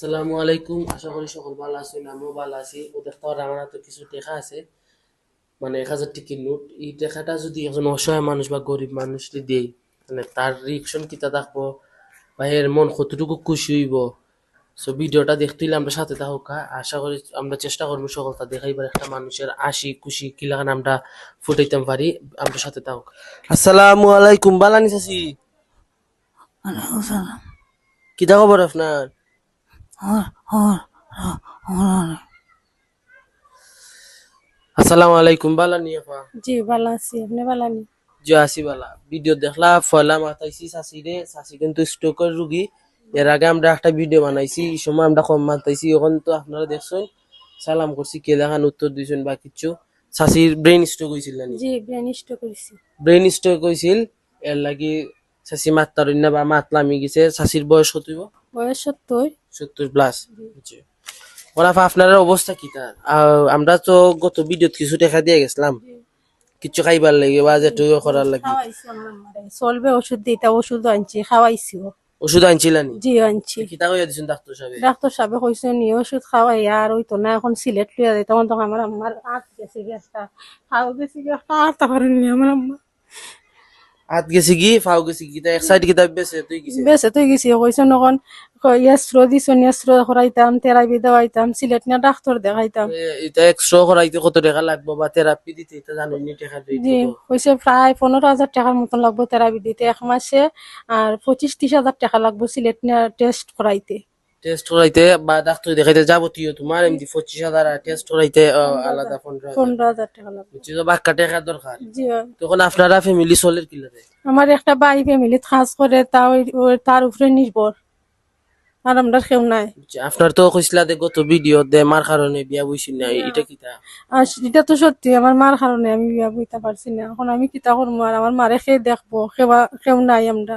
আসসালামু আলাইকুম। আশা করি সকল ভালো আছেন আমিও ভালো আছি। ও তো আমার হাতে কিছু টেকা আছে। মানে এক হাজার টিকিট নোট। এই টেকাটা যদি একজন অসহায় মানুষ বা গরিব মানুষকে দেই মানে তার রিয়েকশন কিতা থাকব? বা এর মন কতটুকু খুশি হইব? সো ভিডিওটা দেখতে হইলে আমরা সাথে থাকুক হ্যাঁ? আশা করি আমরা চেষ্টা করব সকলটা দেখাইবার। একটা মানুষের আশি খুশি কি লাগান আমরা ফুটাইতাম পারি আমরা সাথে থাকুক। আসসালামু আলাইকুম বালানি চাচি। কিতা খবর আপনার? আসসালামু আলাইকুম জি আছি। আপনি আসি বালা ভিডিও দেখলা ফলা মাতাইছি চাষি রে। চাষি কিন্তু স্ট্রোকের রুগী। এর আগে আমরা একটা ভিডিও বানাইছি এই সময় আমরা কম মাতাইছি। এখন তো আপনারা দেখছেন সালাম করছি কে দেখান উত্তর দিয়েছেন বা কিচ্ছু। চাষির ব্রেন স্ট্রোক হয়েছিল জি বিয়ানিষ্ট করেছি ব্রেন স্ট্রোক হয়েছিল এর লাগি না বা মাতলামি গেছে চাষির বয়স কত হইব? বয়স সত্তর? সত্তর প্লাস ওরা আপনার অবস্থা কি তার? আমরা তো গত ভিডিওত কিছু দেখা দিয়ে গেছিলাম। কিছু খাইবার লাগে বা যেটু করার লাগে। খাওয়াইছি। চলবে ওষুধ দিতে ওষুধ আনছি খাওয়াইছিও ওষুধ আনছিলানি জি আনছি। কিতা কইয়া দিছেন ডাক্তার সাহেব? ডাক্তার সাহেব কইছে নি ওষুধ খাওয়াই আর ওই তো না এখন সিলেট লিয়া দেয় তখন তখন আমার আম্মার হাত গেছে কি একটা খাও গেছে কি একটা হাঁটতে আমার আম্মা হাত গেছে কি ফাও গেছে কি এক সাইড কিতাব বেছে তুই গেছে বেছে তুই গেছি কইছে নখন ইয়াস্ত্র দিছ ইয়াস্ত্র করাইতাম তেরাবি দেওয়াইতাম সিলেট নিয়ে ডাক্তার দেখাইতাম। এটা এক্সট্রা করাইতে কত টাকা লাগবে বা থেরাপি দিতে এটা জানো নি টাকা জি কইছে প্রায় পনেরো হাজার টাকার মতন লাগবে তেরাবি দিতে এক মাসে আর পঁচিশ ত্রিশ হাজার টাকা লাগবে সিলেট নিয়ে টেস্ট করাইতে টেস্ট করাইতে বা ডাক্তার দেখাইতে যাবতীয় তোমার এমনি পঁচিশ হাজার টেস্ট করাইতে আলাদা পনেরো হাজার। টাকা লাগবে। বুঝছি? তো বাক্কা টাকা দরকার। তখন আপনারা ফ্যামিলি চলের কি আমার একটা কাজ করে তা ওই তার উপরে নির্ভর। আর আমরা কেউ নাই। আপনার তো কইছিলা যে গত ভিডিও দে মার কারণে বিয়া বইছি না এটা কিতা? আর এটা তো সত্যি আমার মার কারণে আমি বিয়া বইতে পারছি না। এখন আমি কিতা করব? আর আমার মারে খেয়ে দেখব? কেউ নাই আমরা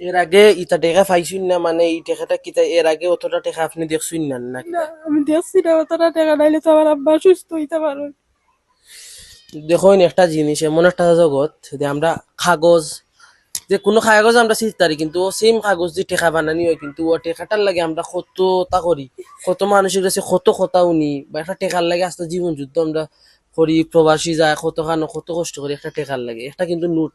এর আগে ইটা টাকা পাইছুন না মানে এই টাকাটা কিতা এর আগে অতটা টাকা আপনি দেখছুন না না আমি দেখছি না অতটা টাকা নাইলে তো আমার আব্বা সুস্থ হইতে পারবে দেখুন একটা জিনিস এমন একটা জগৎ যে আমরা কাগজ যে কোনো কাগজ আমরা চিন্তারি কিন্তু ও সেম কাগজ যে টেকা বানানি হয় কিন্তু ও টেকাটার লাগে আমরা কত তা করি কত মানুষের কাছে কত কথা উনি বা একটা টেকার লাগে আস্তে জীবন যুদ্ধ আমরা করি প্রবাসী যায় কত খানো কত কষ্ট করি একটা টেকার লাগে একটা কিন্তু নোট।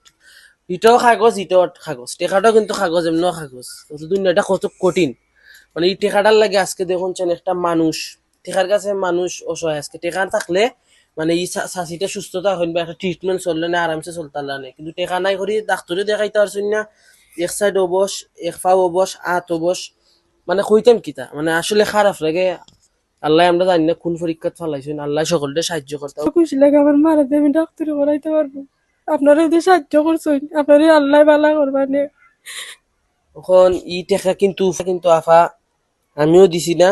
এটাও কাগজ এটাও কাগজ। টেকাটাও কিন্তু কাগজ, এমনিও কাগজ। দুনিয়াটা কত কঠিন। মানে এই টেকাটার লাগে আজকে দেখুন একটা মানুষ, টেকার কাছে মানুষ অসহায়। আজকে টেকা থাকলে মানে এই চাষিটা সুস্থতা হইন বা একটা ট্রিটমেন্ট চললে না আরামসে চলতে না কিন্তু টেকা নাই করি ডাক্তারে দেখাইতে পারছেন না। এক সাইড অবস এক পা অবস আত অবস মানে কইতাম কিতা মানে আসলে খারাপ লাগে। আল্লাহ আমরা জানি না কোন পরীক্ষা ফালাইছেন। আল্লাহ সকলকে সাহায্য করতে। খুশি লাগে আমার মারা আমি ডাক্তারি করাইতে পারব আপনারা যদি সাহায্য করছেন, আপনারা আল্লাহ ভালো করবেন এখন ই টেকা কিন্তু কিন্তু আফা, আমিও দিছি না।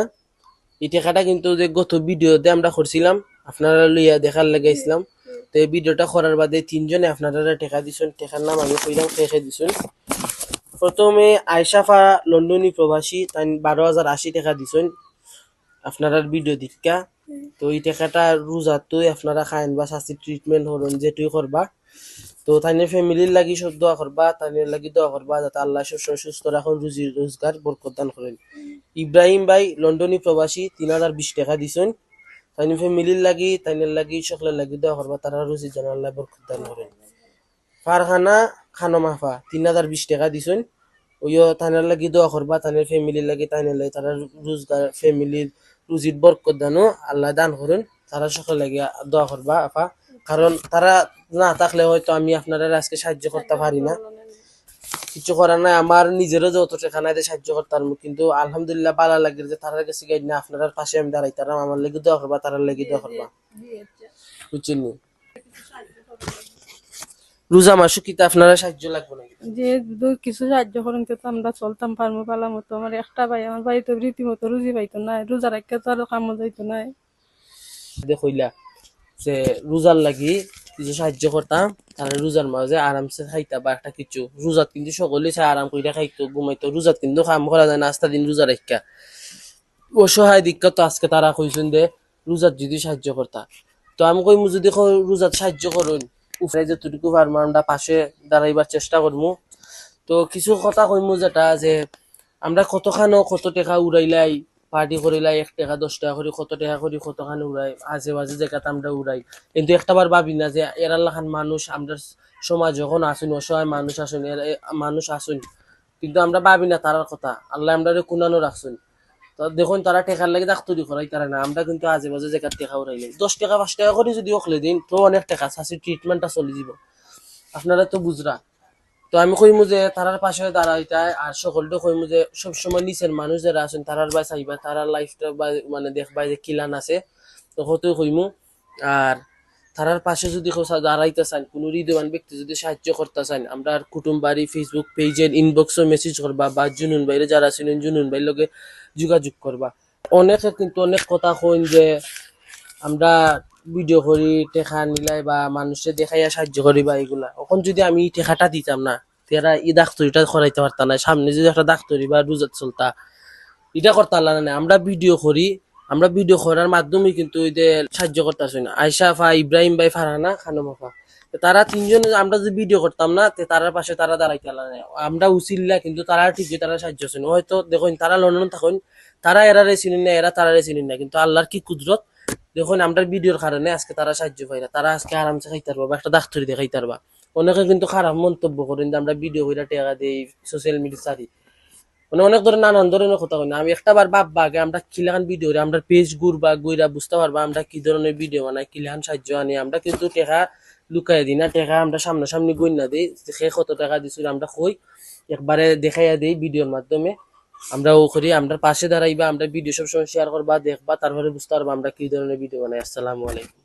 ই টেকাটা কিন্তু যে গত ভিডিওতে আমরা করছিলাম, আপনারা লইয়া দেখার লাগাইছিলাম তো এই ভিডিওটা করার বাদে তিনজনে আপনারা টেকা দিছেন, টেকার নাম আমি কইলাম টেকা দিছেন। প্রথমে আয়সাফা লন্ডনী প্রবাসী, তাই বারো হাজার আশি টাকা দিছেন। আপনারা ভিডিও দিকা তো এই টাকাটা রোজাতই আপনারা খাইন বা স্বাস্থ্য ট্রিটমেন্ট হরণ যেটুই করবা। তো তাইনের ফ্যামিলির লাগি সব দোয়া করবা তাইনের লাগি দোয়া করবা যাতে আল্লাহ সবসময় সুস্থ রাখুন রুজি রোজগার বরকত দান করেন ইব্রাহিম ভাই লন্ডনী প্রবাসী তিন হাজার বিশ টাকা দিছেন। তাইনের ফ্যামিলির লাগি, তাইনের লাগি সকলের লাগি দোয়া করবা তারা রুজি যেন আল্লাহ বরকত দান করেন ফারহানা খানো মাফা তিন হাজার বিশ টাকা দিছেন। ওইও তাইনের লাগি দোয়া করবা তাইনের ফ্যামিলির লাগি, তাইনের লাগি তারা রোজগার ফ্যামিলির রুজির বরকত দানও আল্লাহ দান করুন তারা সকলে লাগি দোয়া করবা আপা কারণ তারা না থাকলে হয়তো আমি আপনারা আজকে সাহায্য করতে পারি না। কিছু করার নাই আমার নিজেরও যত টাকা নাই যে সাহায্য করতাম কিন্তু আলহামদুলিল্লাহ ভালো লাগে যে তারা কাছে গাইড না আপনার পাশে আমি দাঁড়াইতাম আমার লেগে দোয়া করবা তারা লেগে দোয়া করবা। বুঝছেন নি? রোজা মাসু কিতা আপনারা সাহায্য লাগবে নাকি? যে কিছু সাহায্য করেন তো আমরা চলতাম পারব ভালো মতো। আমার একটা ভাই আমার ভাই তো রীতিমতো রুজি পাইতো না রোজা রাখতে তো আর কামও যাইতো না। দেখইলা যে রোজার লাগি কিছু সাহায্য করতাম তারা রোজার মাঝে আরামসে খাইতা বা একটা কিছু রোজাত কিন্তু সকলে চাই আরাম করে খাইতো, ঘুমাইতো। রোজাত কিন্তু কাম করা যায় না, আস্তা দিন রোজা রাখা অসহায় দীক্ষা তো আজকে তারা কইছেন যে রোজাত যদি সাহায্য করতা। তো আমি কইমু, যদি রোজাত সাহায্য করুন, উপরে যতটুকু পারব আমরা পাশে দাঁড়াইবার চেষ্টা করব তো কিছু কথা কইমু যেটা যে, আমরা কতখানো কত টাকা উড়াইলাই পার্টি করিলাই এক টাকা, দশ টাকা করে, কত টাকা করে কতখানি উড়াই, আজে বাজে জায়গাতে আমরা উড়াই। কিন্তু একটা একটাবার ভাবি না যে এরাল্লাখান মানুষ, আমরা সমাজ যখন আসুন, অসহায় মানুষ আসুন মানুষ আসুন, কিন্তু আমরা ভাবি না তারার কথা। আল্লাহ আমরা কুনানো রাখছুন তো দেখুন তারা টেকার লাগে ডাক্তারি করাই তারা না, আমরা কিন্তু আজে বাজে জায়গার টেকা উড়াইলে দশ টাকা, পাঁচ টাকা করে যদি ওখলে দিন, তো অনেক টাকা, চাষির ট্রিটমেন্টটা চলে যাব আপনারা তো বুঝরা। তো আমি কইমু যে তারার পাশে দাঁড়াইতাই, আর সকলটা কইমু যে সবসময় নিচের মানুষ যারা আছেন, তারার বা চাইবা, তারার লাইফটা বা মানে দেখবা যে কিলান আছে। তো হতে কইমু, আর তারার পাশে যদি দাঁড়াইতে চান, কোনো হৃদয়বান ব্যক্তি যদি সাহায্য করতে চান, আমরা কুটুম বাড়ি ফেসবুক পেজের ইনবক্সও মেসেজ করবা, বা জুনুন বাইরে যারা আছেন জুনুন বাইর লগে যোগাযোগ করবা। অনেকে কিন্তু অনেক কথা কইন যে আমরা ভিডিও করি, টেকা নিলাই বা মানুষে দেখাইয়া সাহায্য করি বা এগুলা এখন যদি আমি টেকাটা দিতাম না, তেরা ই ডাক্তারিটা করাইতে পারতাম না। সামনে যদি একটা ডাক্তারি বা রুজাত চলতা এটা করতে পারলাম না আমরা ভিডিও করি, আমরা ভিডিও করার মাধ্যমে কিন্তু ওই যে সাহায্য করতেছি না। আয়সা ফা, ইব্রাহিম ভাই, ফারহানা, খানম আফা তারা তিনজন, আমরা যদি ভিডিও করতাম না তারার পাশে তারা দাঁড়াইতে না। আমরা উচিল্লা কিন্তু তারা ঠিকই তারা সাহায্য হয়তো দেখুন, তারা লন্ডন থাকুন, তারা এরারে চিনেন না, এরা তারারে চিনেন না। কিন্তু আল্লাহর কি কুদরত? দেখুন আমরা ভিডিওর কারণে আজকে তারা সাহায্য পাইরা তারা আজকে আরামসে খাইতে পারবা বা একটা ডাক্তারি দেখাইতে পারবা। অনেকে কিন্তু খারাপ মন্তব্য করেন যে, আমরা ভিডিও কইরা টেকা দেই সোশ্যাল মিডিয়া সারি মানে অনেক ধরনের নানান ধরনের কথা কই না আমি একটা বার ভাববা, আগে আমরা কিলাখান ভিডিও আমরা পেজ গুর বা গুইরা বুঝতে পারবা, আমরা কি ধরনের ভিডিও বানাই কিলাখান সাহায্য আনি? আমরা কিন্তু টেকা লুকাই দিই না, টেকা আমরা সামনাসামনি না দিই সে কত টাকা দিছিল আমরা কই, একবারে দেখাইয়া দেই ভিডিওর মাধ্যমে। আমরা ও করি, আমরা পাশে দাঁড়াইবা, আমরা ভিডিও সবসময় শেয়ার করবা, দেখবা, তারপরে বুঝতে পারবা আমরা কি ধরনের ভিডিও বানাই। আসসালামু আলাইকুম।